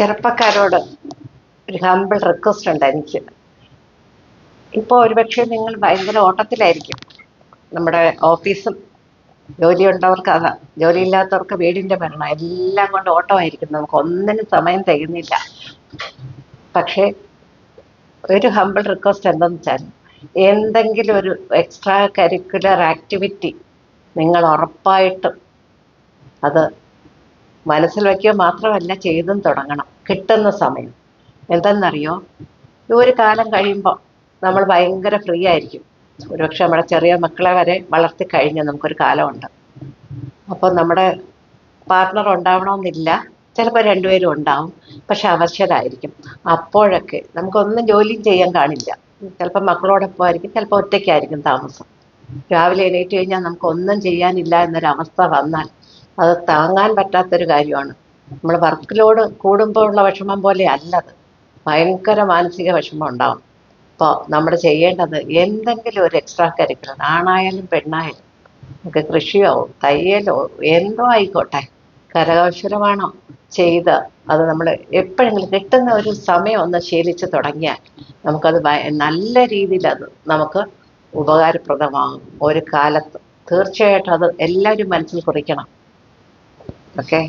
ചെറുപ്പക്കാരോട് ഒരു humble request ഉണ്ട് എനിക്ക്. ഇപ്പോൾ ഒരുപക്ഷെ നിങ്ങൾ ഭയങ്കര ഓട്ടത്തിലായിരിക്കും. നമ്മുടെ ഓഫീസും ജോലിയുള്ളവർക്ക് അതാ ജോലിയില്ലാത്തവർക്ക് വീടിന്റെ ഭരണം എല്ലാം കൊണ്ട് ഓട്ടമായിരിക്കും. നമുക്ക് ഒന്നിനും സമയം തികയുന്നില്ല. പക്ഷേ ഒരു ഹമ്പിൾ റിക്വസ്റ്റ് എന്തെന്ന് വെച്ചാൽ എന്തെങ്കിലും ഒരു എക്സ്ട്രാ കരിക്കുലർ ആക്ടിവിറ്റി നിങ്ങൾ ഉറപ്പായിട്ടും അത് മനസ്സിൽ വയ്ക്കുക മാത്രമല്ല ചെയ്തും തുടങ്ങണം. കിട്ടുന്ന സമയം. എന്തെന്നറിയോ ഈ ഒരു കാലം കഴിയുമ്പോൾ നമ്മൾ ഭയങ്കര ഫ്രീ ആയിരിക്കും. ഒരുപക്ഷെ നമ്മുടെ ചെറിയ മക്കളെ വരെ വളർത്തി കഴിഞ്ഞ നമുക്കൊരു കാലമുണ്ട്. അപ്പോൾ നമ്മുടെ പാർട്ട്ണർ ഉണ്ടാവണമെന്നില്ല. ചിലപ്പോൾ രണ്ടുപേരും ഉണ്ടാവും. പക്ഷെ അവശരായിരിക്കും അപ്പോഴൊക്കെ നമുക്കൊന്നും ജോലിയും ചെയ്യാൻ കാണില്ല. ചിലപ്പോൾ മക്കളോടൊപ്പം ആയിരിക്കും ചിലപ്പോൾ ഒറ്റയ്ക്കായിരിക്കും താമസം. രാവിലെ എണീറ്റ് കഴിഞ്ഞാൽ നമുക്കൊന്നും ചെയ്യാനില്ല എന്നൊരവസ്ഥ വന്നാൽ അത് താങ്ങാൻ പറ്റാത്തൊരു കാര്യമാണ്. നമ്മൾ വർക്ക് ലോഡ് കൂടുമ്പോൾ ഉള്ള വിഷമം പോലെ അല്ലത്. ഭയങ്കര മാനസിക വിഷമം ഉണ്ടാവും. അപ്പോൾ നമ്മൾ ചെയ്യേണ്ടത് എന്തെങ്കിലും ഒരു എക്സ്ട്രാ കരിക്കുലർ ആണായാലും പെണ്ണായാലും നമുക്ക് കൃഷിയോ തയ്യലോ എന്തോ ആയിക്കോട്ടെ. കരകൗശലമാണോ ചെയ്ത് അത് നമ്മൾ എപ്പോഴെങ്കിലും കിട്ടുന്ന ഒരു സമയം ഒന്ന് ശീലിച്ച് തുടങ്ങിയാൽ നമുക്കത് നല്ല രീതിയിൽ അത് നമുക്ക് ഉപകാരപ്രദമാകും. ഒരു കാലത്ത് തീർച്ചയായിട്ടും അത് എല്ലാവരും മനസ്സിൽ കുറിക്കണം. Okay?